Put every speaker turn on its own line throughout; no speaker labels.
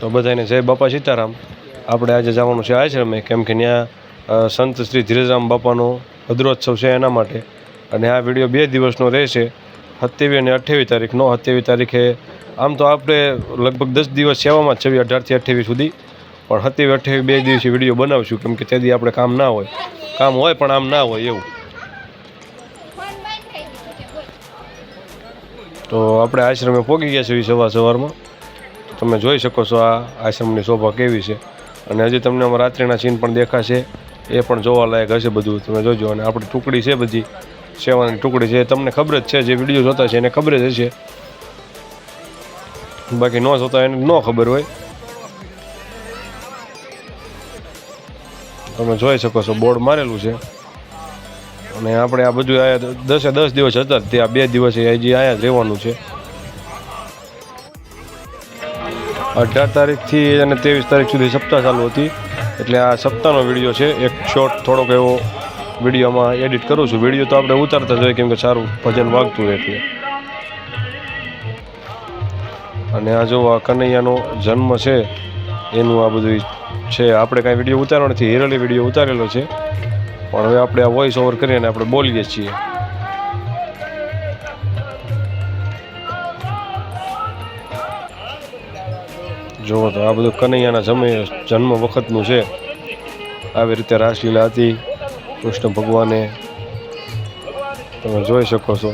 તો બધાને જય બાપા સીતારામ. આપણે આજે જવાનું છે આશ્રમે, કેમ કે ત્યાં સંત શ્રી ધીરજરામ બાપાનો ભદ્રોત્સવ છે એના માટે. અને આ વીડિયો બે દિવસનો રહેશે, સત્યાવીસ અને અઠ્યાવીસ તારીખનો સત્યાવીસ તારીખે, આમ તો આપણે લગભગ દસ દિવસ સેવામાં જ છે અઢારથી અઠ્યાવીસ સુધી. પણ સત્યાવીસ, અઠ્યાવીસ બે દિવસે વીડિયો બનાવશું, કેમ કે તેથી આપણે કામ ના હોય. કામ હોય પણ આમ ના હોય એવું. તો આપણે આશ્રમે પહોંચી ગયા છીએ સવાર સવારમાં તમે જોઈ શકો છો આ આશ્રમની શોભા કેવી છે. અને હજી તમને આમાં રાત્રિના સીન પણ દેખાશે. એ પણ જોવાલાયક હશે બધું. તમે જોજો. અને આપણી ટુકડી છે બધી. સેવાની ટુકડી છે. તમને ખબર જ છે. જે વીડિયો જોતા છે એને ખબર જ હશે. બાકી ન જોતા એને ન ખબર હોય. તમે જોઈ શકો છો. બોર્ડ મારેલું છે. અને આપણે આ બધું આયા દસે દસ દિવસ હતા ત્યાં. બે દિવસે હજી આયા જ રહેવાનું છે. અઢાર તારીખથી અને ત્રેવીસ તારીખ સુધી સપ્તાહ ચાલુ હતી. એટલે આ સપ્તાહનો વીડિયો છે. એક શોર્ટ થોડોક એવો વિડીયોમાં એડિટ કરું છું. વીડિયો તો આપણે ઉતારતા જ હોય, કેમ કે સારું ભજન વાગતું હોય એટલે. અને આ જો આ કનૈયાનો જન્મ છે, એનું આ બધું છે. આપણે કાંઈ વીડિયો ઉતારવાનો નથી. હિરલી વીડિયો ઉતારેલો છે. પણ હવે આપણે આ વોઇસ ઓવર કરીને આપણે બોલીએ છીએ. જુઓ તો આ બધું કનૈયાના સમય જન્મ વખતનું છે. આવી રીતે રાસલીલા હતી. કૃષ્ણ ભગવાને તમે જોઈ શકો છો.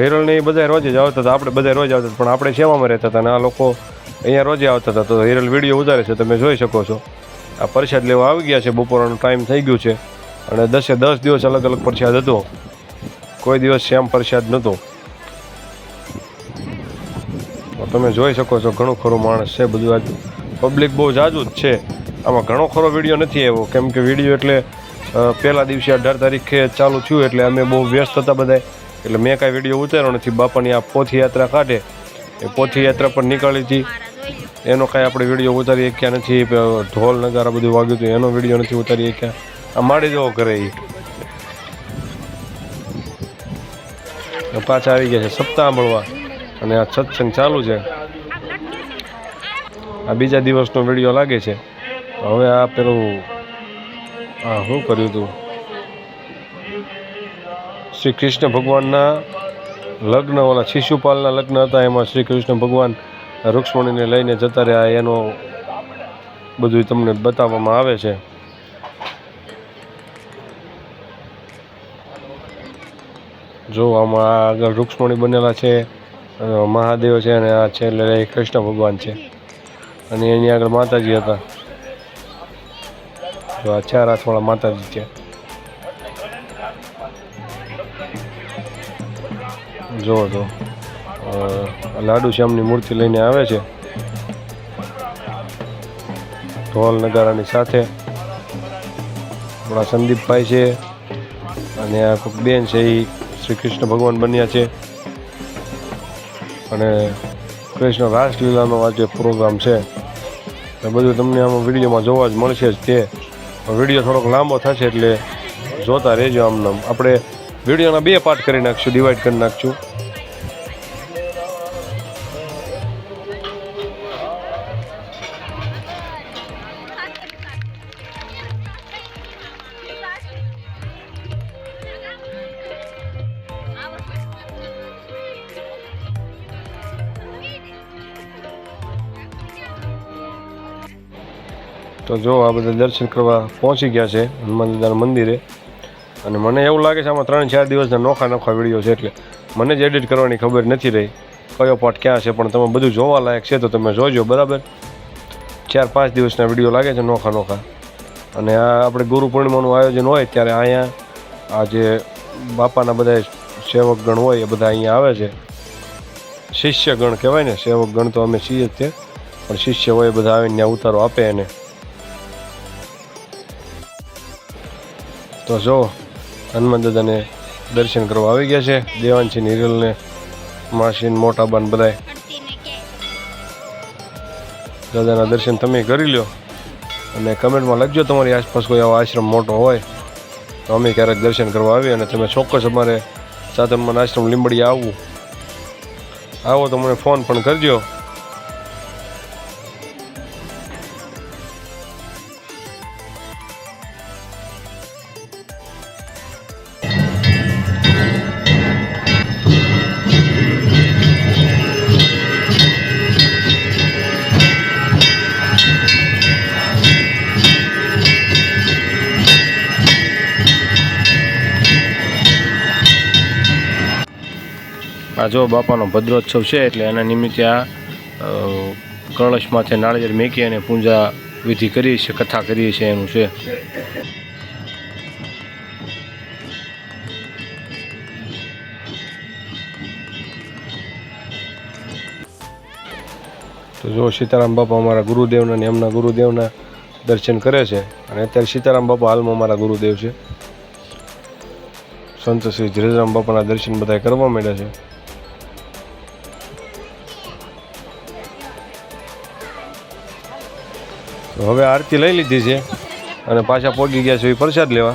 હિરલ ને એ બધા રોજ જ આવતા હતા. આપણે બધા રોજ આવતા પણ આપણે સેવામાં રહેતા હતા અને આ લોકો અહીંયા રોજે આવતા હતા. તો હેરલ વીડિયો ઉતારે છે, તમે જોઈ શકો છો. આ પ્રસાદ લેવા આવી ગયા છે. બપોરનો ટાઈમ થઈ ગયું છે. અને દસે દસ દિવસ અલગ અલગ પ્રસાદ હતો. કોઈ દિવસ શ્યામ પ્રસાદ નહોતો. તમે જોઈ શકો છો ઘણું ખરું માણસ છે બધું આજ પબ્લિક બહુ જાજુ જ છે. આમાં ઘણો ખરો વીડિયો નથી આવ્યો. કેમ કે વીડિયો એટલે પહેલા દિવસે અઢાર તારીખે ચાલુ થયું એટલે અમે બહુ વ્યસ્ત હતા બધા એટલે મેં કાંઈ વીડિયો ઉતાર્યો નથી. બાપાની આ પોથી યાત્રા કાઢે. એ પોથી યાત્રા પર નીકળી હતી. એનો કાંઈ આપણે વીડિયો ઉતારી શક્યા નથી. ઢોલ નગારા બધું વાગ્યું હતું. એનો વીડિયો નથી ઉતારી શક્યા. આ માડી જવો કરે એ પાછા આવી ગયા છે સપ્તાહ મળવા. અને આ સત્સંગ ચાલુ છે. આ બીજા દિવસનો વીડિયો લાગે છે. હવે આ પેલું, આ શું કર્યું હતું શ્રી કૃષ્ણ ભગવાનના લગ્ન ઓલા શિશુપાલના લગ્ન હતા. એમાં શ્રી કૃષ્ણ ભગવાન રૂક્ષ્મણીને લઈને જતા રહ્યા. એનો બધું તમને બતાવવામાં આવે છે. જો આમાં આગળ રૂક્ષ્મણી બનેલા છે મહાદેવ છે અને આ છેલ્લે કૃષ્ણ ભગવાન છે. અને એની આગળ માતાજી હતા. જો આ ચાર હાથવાળા માતાજી છે. જુઓ તો લાડુ શ્યામની મૂર્તિ લઈને આવે છે. ઢોલ નગારાની સાથે. આપણા સંદીપભાઈ છે. અને આ કોઈક બેન છે એ શ્રી કૃષ્ણ ભગવાન બન્યા છે. અને કૃષ્ણ રાસલીલાનો આ જે પ્રોગ્રામ છે. એ બધું તમને આમાં વિડીયોમાં જોવા જ મળશે જ તે. વીડિયો થોડોક લાંબો થશે એટલે જોતા રહેજો આમ આપણે વિડીયોના બે પાર્ટ કરી નાખશું, ડિવાઈડ કરી નાખશું. જો આ બધા દર્શન કરવા પહોંચી ગયા છે હનુમાન દાદાના મંદિરે. અને મને એવું લાગે છે આમાં ત્રણ ચાર દિવસના નોખા નોખા વીડિયો છે એટલે મને જ એડિટ કરવાની ખબર નથી રહી કયો પાર્ટ ક્યાં છે, પણ તમે બધું જોવા લાયક છે તો તમે જોજો, બરાબર? ચાર પાંચ દિવસના વીડિયો લાગે છે નોખા નોખા. અને આ આપણે ગુરુ પૂર્ણિમાનું આયોજન હોય ત્યારે અહીંયા આ જે બાપાના બધા સેવકગણ હોય એ બધા અહીંયા આવે છે. શિષ્યગણ કહેવાય ને, સેવકગણ તો અમે છીએ જ તે પણ શિષ્ય હોય એ બધા આવીને ઉતારો આપે એને તો જો હનુમાન દાદાને દર્શન કરવા આવી ગયા છે. દેવાંશી નિરલને માસીન મોટા બાન બધાય. દાદાના દર્શન તમે કરી લ્યો. અને કમેન્ટમાં લખજો તમારી આસપાસ કોઈ આવો આશ્રમ મોટો હોય. તો અમે ક્યારેક દર્શન કરવા આવીએ અને તમે ચોક્કસ અમારે સાધનમાં આશ્રમ લીંબડી આવવું. આવો તો મને ફોન પણ કરજો. જો બાપાનો ભદ્રોત્સવ છે એટલે એના નિમિત્તે આ કળશમાંથી કળશ માથે નાળિયેર મેકી અને પૂજા વિધિ કરીએ છીએ, કથા કરીએ છીએ એનું છે. તો જો સીતારામ બાપા અમારા ગુરુદેવના ને એમના ગુરુદેવના દર્શન કરે છે, અને અત્યારે સીતારામ બાપા હાલમાં અમારા ગુરુદેવ છે. સંત શ્રી ધીરજરામ બાપાના દર્શન બધા કરવા માંડ્યા છે. હવે આરતી લઈ લીધી છે અને પાછા પહોંચી ગયા છે એ પ્રસાદ લેવા.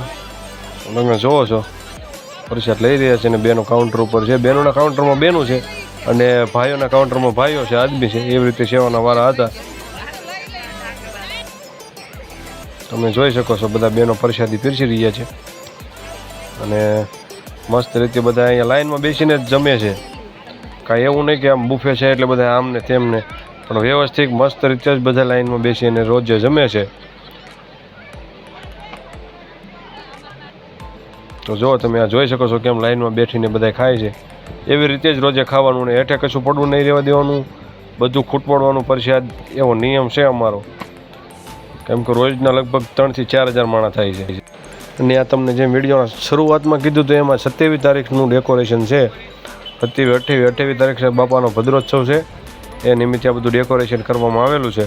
તમે જોવો છો. પ્રસાદ લઈ રહ્યા છે અને બેનો કાઉન્ટર ઉપર છે. બેનોના કાઉન્ટરમાં બેનું છે અને ભાઈઓના કાઉન્ટરમાં ભાઈઓ છે, આદમી છે. એવી રીતે સેવાના વારા હતા. તમે જોઈ શકો છો, બધા બેનો પ્રસાદી પીરસી રહ્યા છે. અને મસ્ત રીતે બધા અહીંયા લાઈનમાં બેસીને જ જમે છે. કાંઈ એવું નહીં કે આમ બુફે છે એટલે બધા આમને તેમને પણ વ્યવસ્થિત, મસ્ત રીતે જ બધા લાઈનમાં બેસીને રોજ જમે છે. તો જો તમે આ જોઈ શકો છો કેમ લાઈનમાં બેઠીને બધા ખાય છે. એવી રીતે જ રોજે ખાવાનું ને હેઠે કશું પડવું નહીં રહેવા દેવાનું. બધું ખૂટપડવાનું પરસાદ એવો નિયમ છે અમારો. કેમ કે રોજના લગભગ ત્રણથી ચાર હજાર માણા થાય છે. અને આ તમને જે વિડીયોના શરૂઆતમાં કીધું તો એમાં સત્યાવીસ તારીખનું ડેકોરેશન છે. સત્યાવીસ, અઠ્યાવીસ અઠ્યાવીસ તારીખ છે બાપાનો ભદ્રોત્સવ છે. એ નિમિત્તે આ બધું ડેકોરેશન કરવામાં આવેલું છે.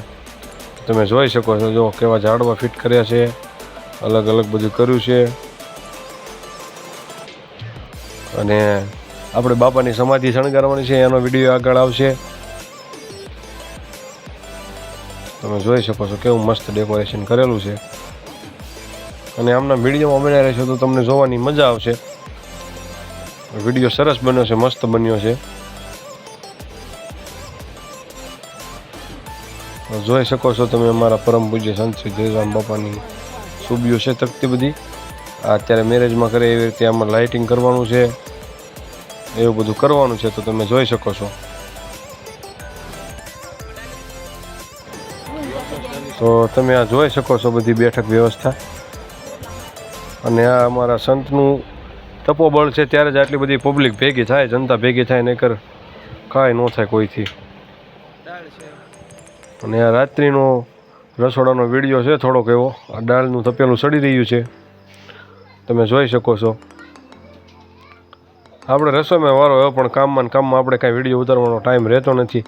તમે જોઈ શકો છો, જો કેવા ઝાડવા ફિટ કર્યા છે, અલગ અલગ બધું કર્યું છે. અને આપણે બાપાની સમાધિ શણગારવાની છે, એનો વીડિયો આગળ આવશે. તમે જોઈ શકો છો કેવું મસ્ત ડેકોરેશન કરેલું છે. અને આમના વિડીયોમાં બન્યા રહેશો તો તમને જોવાની મજા આવશે. વીડિયો સરસ બન્યો છે, મસ્ત બન્યો છે. જોઈ શકો છો તમે અમારા પરમ પૂજ્ય સંત શ્રી જયરામ બાપાની સુબીઓ છે તકતી બધી અત્યારે મેરેજમાં કરે એવી રીતે આમાં લાઇટિંગ કરવાનું છે. એવું બધું કરવાનું છે તો તમે જોઈ શકો છો. તો તમે આ જોઈ શકો છો બધી બેઠક વ્યવસ્થા. અને આ અમારા સંતનું તપોબળ છે, ત્યારે જ આટલી બધી પબ્લિક ભેગી થાય, જનતા ભેગી થાય નહીકર કાંઈ ન થાય કોઈથી. અને આ રાત્રિનો રસોડાનો વીડિયો છે થોડોક એવો. આ દાળનું તપેલું સડી રહ્યું છે. તમે જોઈ શકો છો. આપણે રસોઈમાં વારો એવો પણ કામમાં કામમાં આપણે કાંઈ વીડિયો ઉતારવાનો ટાઈમ રહેતો નથી.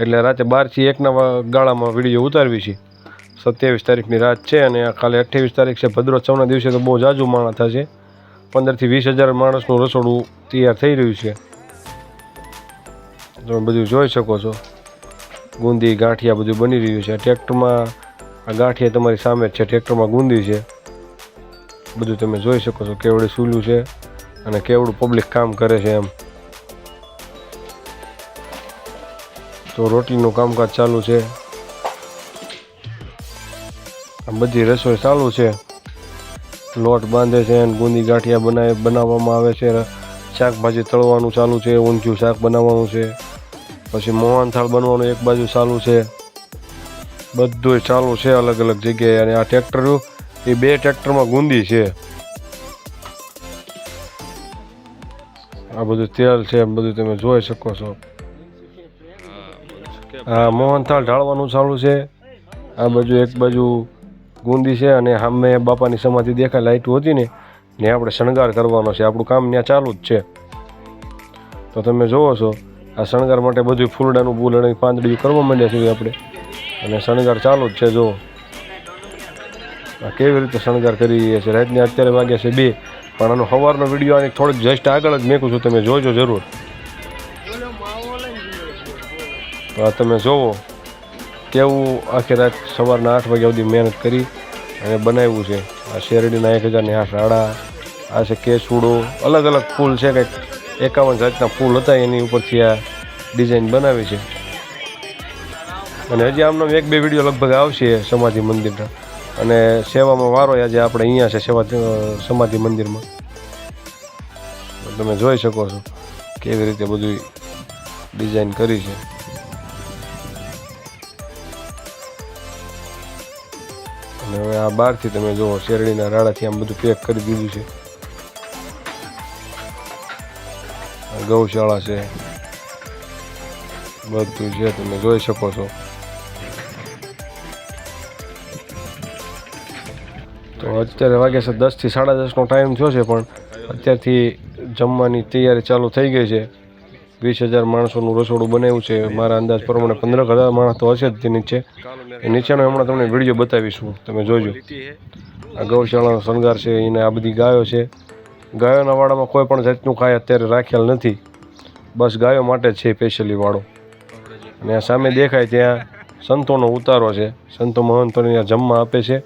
એટલે રાતે બારથી એકના ગાળામાં વીડિયો ઉતારવી છે. સત્યાવીસ તારીખની રાત છે અને કાલે અઠ્યાવીસ તારીખ છે. ભદ્રોત્સવના દિવસે તો બહુ જાજુ માણસ થશે. પંદરથી વીસ હજાર માણસનું રસોડું તૈયાર થઈ રહ્યું છે. તમે બધું જોઈ શકો છો. ગુંદી, ગાંઠિયા બધું બની રહ્યું છે. ટ્રેક્ટરમાં, આ ગાંઠિયા તમારી સામે જ છે. ટ્રેક્ટરમાં ગુંદી છે. બધું તમે જોઈ શકો છો કેવડે સૂલું છે અને કેવડું પબ્લિક કામ કરે છે એમ. તો રોટલીનું કામકાજ ચાલુ છે. આ બધી રસોઈ ચાલુ છે. લોટ બાંધે છે અને ગુંદી, ગાંઠિયા બનાવે બનાવવામાં આવે છે. શાકભાજી તળવાનું ચાલુ છે, ઊંધિયું શાક બનાવવાનું છે. પછી મોહનથાળ બનવાનું એક બાજુ ચાલુ છે. બધું ચાલુ છે અલગ અલગ જગ્યાએ. અને આ ટ્રેક્ટર એ બે ટ્રેક્ટરમાં ગુંદી છે. આ બધું તેલ છે બધું તમે જોઈ શકો છો. હા મોહનથાળ ઢાળવાનું ચાલુ છે. આ બાજુ એક બાજુ ગુંદી છે અને સામે બાપાની સમાધિ દેખાય, લાઈટ હતી ને ને આપણે શણગાર કરવાનો છે. આપણું કામ ત્યાં ચાલુ જ છે. તો તમે જોવો છો આ શણગાર માટે બધું ફૂલડાનું બુલ અને પાંદડીયું કરવા માંડ્યા છીએ આપણે. અને શણગાર ચાલુ જ છે, જો. આ કેવી રીતે શણગાર કરી રહ્યા છે? રાતને અત્યારે વાગ્યા છે બે, પણ આનો સવારનો વીડિયો આની થોડીક જસ્ટ આગળ જ મેકું છું. તમે જોજો જરૂર. આ તમે જોવો. કેવું આખી રાત સવારના આઠ વાગ્યા સુધી મહેનત કરી અને બનાવ્યું છે. આ શેરડીના એક હજારની આ શાળા, આ છે કેસુડો. અલગ અલગ ફૂલ છે કંઈક. એકાવન જાતના ફૂલ હતા, એની ઉપરથી આ ડિઝાઇન બનાવી છે. અને હજી આમનો એક બે વીડિયો લગભગ આવશે સમાધિ મંદિરના. અને સેવામાં વારો આજે આપણે અહીંયા છે, સેવા સમાધિ મંદિરમાં. તમે જોઈ શકો છો કેવી રીતે બધું ડિઝાઇન કરી છે. અને હવે આ બહારથી તમે જુઓ શેરડીના રાડાથી આમ બધું પેક કરી દીધું છે. ગૌશાળા છે. બધું છે, તમે જોઈ શકો છો. તો અત્યારે વાગે છે દસથી સાડા દસનો ટાઈમ થયો છે પણ અત્યારથી જમવાની તૈયારી ચાલુ થઈ ગઈ છે. વીસ હજાર માણસોનું રસોડું બનાવ્યું છે. મારા અંદાજ પ્રમાણે પંદર હજાર માણસ તો હશે જ તે નીચે. એ નીચેનો હમણાં તમને વીડિયો બતાવીશું. તમે જોજો. આ ગૌશાળાનો શણગાર છે, એને આ બધી ગાયો છે. ગાયોના વાડામાં કોઈ પણ જાતનું કાંઈ અત્યારે રાખેલ નથી. બસ ગાયો માટે છે સ્પેશિયલી વાળો. અને સામે દેખાય ત્યાં સંતોનો ઉતારો છે. સંતો મહંતોને ત્યાં જમવા આપે છે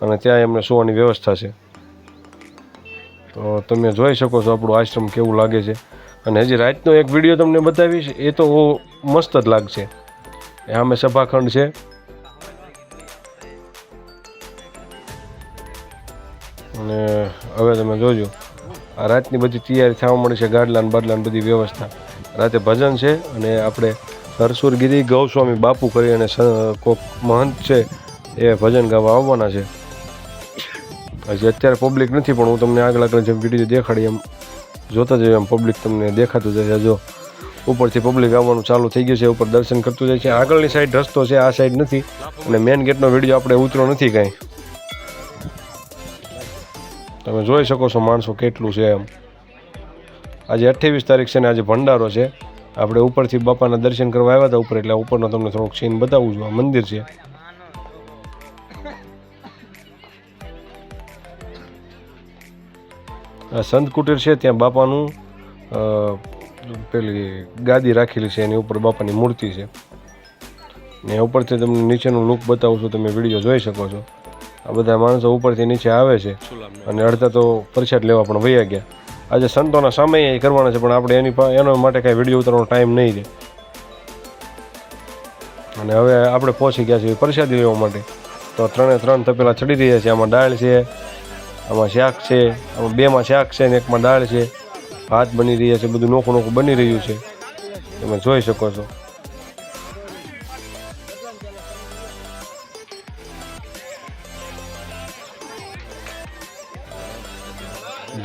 અને ત્યાં એમને સુવાની વ્યવસ્થા છે. તો તમે જોઈ શકો છો આપણું આશ્રમ કેવું લાગે છે. અને હજી રાતનો એક વીડિયો તમને બતાવીશ. એ તો મસ્ત જ લાગશે. સામે સભાખંડ છે. અને હવે તમે જોજો. રાતની બધી તૈયારી થવા મળી છે, ગાડલાન બાડલાન બધી વ્યવસ્થા. રાતે ભજન છે અને આપણે હરસુરગીરી ગૌસ્વામી, બાપુ કરી અને કોક મહંત છે, એ ભજન ગાવા આવવાના છે. હજી અત્યારે પબ્લિક નથી, પણ હું તમને આગળ આગળ જેમ વીડિયો દેખાડી એમ જોતા જઈએ એમ પબ્લિક તમને દેખાતું જશે જો ઉપરથી પબ્લિક આવવાનું ચાલુ થઈ ગયું છે, ઉપર દર્શન કરતું જાય છે. આગળની સાઈડ રસ્તો છે, આ સાઈડ નથી. અને મેઇન ગેટનો વીડિયો આપણે ઉતરો નથી કાંઈ. તમે જોઈ શકો છો માણસો કેટલું છે એમ. આજે અઠ્ઠાવીસ તારીખ છે ને આજે ભંડારો છે. આપણે ઉપરથી બાપાના દર્શન કરવા આવ્યા હતા ઉપર, એટલે ઉપરનો તમને થોડોક સીન બતાવું છું. આ મંદિર છે. આ સંત કુટીર છે, ત્યાં બાપાનું પેલી ગાદી રાખેલી છે, એની ઉપર બાપાની મૂર્તિ છે. ને ઉપરથી તમને નીચેનું લુક બતાવું છું, તમે વીડિયો જોઈ શકો છો. આ બધા માણસો ઉપરથી નીચે આવે છે. અને અડધા તો પરસાદ લેવા પણ વૈયા ગયા. આજે સંતોના સામે એ કરવાના છે, પણ આપણે એની એના માટે કાંઈ વીડિયો ઉતારવાનો ટાઈમ નહીં રહે. અને હવે આપણે પહોંચી ગયા છીએ પ્રસાદી લેવા માટે. તો ત્રણે ત્રણ તપેલા ચડી રહ્યા છે, આમાં દાળ છે, આમાં શાક છે, આમાં બેમાં શાક છે ને એકમાં દાળ છે. ભાત બની રહ્યા છે, બધું નોખું નોખું બની રહ્યું છે. તમે જોઈ શકો છો.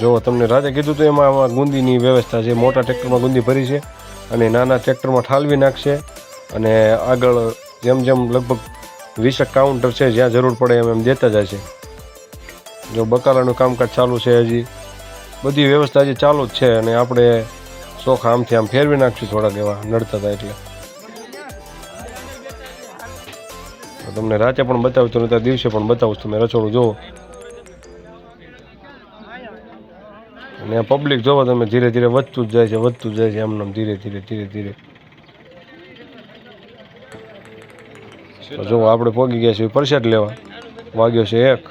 જો તમને રાજા કીધું તો એમાં ગુંદીની વ્યવસ્થા છે, મોટા ટ્રેક્ટરમાં ગુંદી ભરી છે અને નાના ટ્રેક્ટરમાં ઠાલવી નાખશે અને આગળ જેમ જેમ લગભગ વીસેક કાઉન્ટર છે, જ્યાં જરૂર પડે એમ એમ દેતા જાય છે. જો બકાલાનું કામકાજ ચાલુ છે હજી. બધી વ્યવસ્થા હજી ચાલુ જ છે અને આપણે શોખ આમથી આમ ફેરવી નાખશું થોડાક એવા નડતા હતા એટલે તમને રાતે પણ બતાવું તો દિવસે પણ બતાવું. તમે રસોડું જુઓ. અને પબ્લિક જોવો તમે, ધીરે ધીરે વધતું જ જાય છે, વધતું જ જાય છે આમ ધીરે ધીરે ધીરે ધીરે. તો જો આપણે પોગી ગયા છીએ પરસાદ લેવા. વાગ્યો છે એક.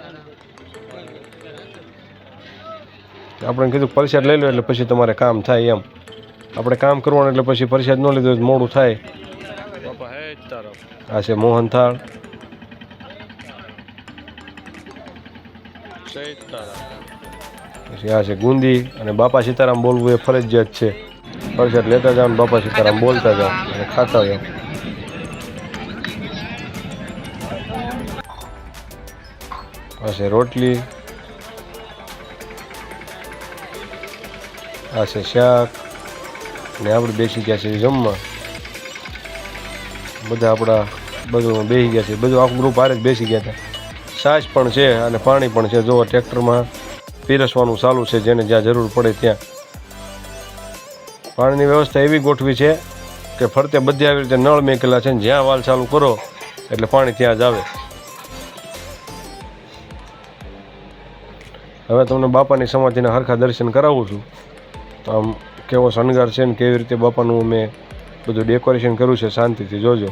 આપણે કીધું પ્રસાદ લઈ લો એટલે પછી તમારે કામ થાય એમ. આપણે કામ કરવાનું એટલે પછી પ્રસાદ ન લીધો મોડું થાય. આ છે મોહનથાળ. પછી આ છે. ગુંદી અને બાપા સીતારામ બોલવું એ ફરજિયાત છે. ફરજિયાત લેતા જાઓ બાપા સીતારામ બોલતા જાઓ અને ખાતા જાઓ. આ રોટલી. આ છે. શાક. અને આપણે બેસી ગયા છે જમવા. બધા આપણા બધું બેસી ગયા છે. બધું આખું ગ્રુપ હારે જ બેસી ગયા હતા. સાસ પણ છે અને પાણી પણ છે. જો ટ્રેક્ટરમાં પીરસવાનું ચાલુ છે, જેને જ્યાં જરૂર પડે ત્યાં. પાણીની વ્યવસ્થા એવી ગોઠવી છે કે ફરતે બધી આવી રીતે નળ મેકેલા છે જ્યાં વાલ ચાલુ કરો, એટલે પાણી ત્યાં જ આવે. હવે તમને બાપાની સમાધિના હરખા દર્શન કરાવું છું. તો આમ કેવો શણગાર છે ને કેવી રીતે બાપાનું મેં બધું ડેકોરેશન કર્યું છે, શાંતિથી જોજો.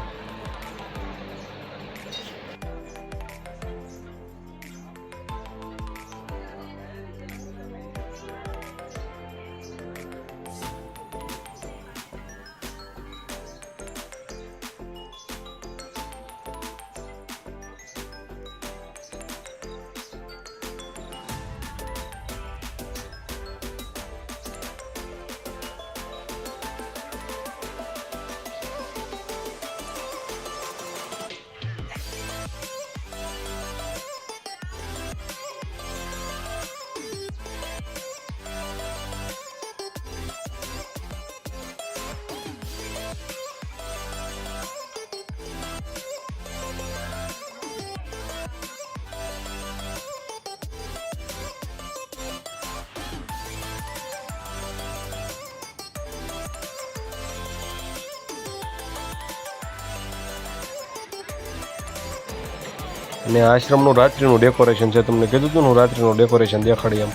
અને આશ્રમનું રાત્રિનું ડેકોરેશન છે. તમને કીધું હતું હું રાત્રિનું ડેકોરેશન દેખાડી એમ.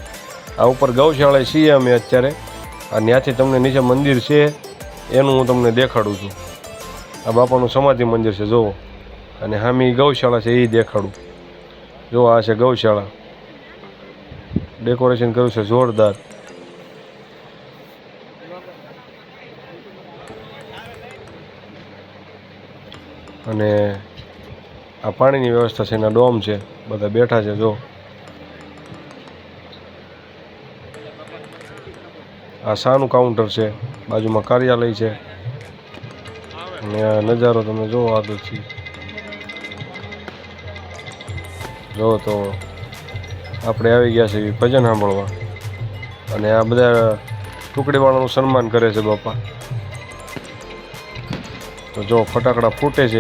આ ઉપર ગૌશાળા છીએ અમે અત્યારે. આ ત્યાંથી તમને નીચે મંદિર છે. એનું હું તમને દેખાડું છું. આ બાપાનું સમાધિ મંદિર છે જુઓ અને હામી ગૌશાળા છે એ દેખાડું. જો આ છે ગૌશાળા. ડેકોરેશન કર્યું છે, જોરદાર. અને આ પાણીની વ્યવસ્થા છે, એના ડોમ છે, બધા બેઠા છે, જો. આ શાનું કાઉન્ટર છે, બાજુમાં કાર્યાલય છે. અને આ નજારો તમે જુઓ આગળથી જો તો આપણે આવી ગયા છે ભજન સાંભળવા. અને આ બધા ટુકડીવાળાનું સન્માન કરે છે બાપા. તો જો ફટાકડા ફૂટે છે.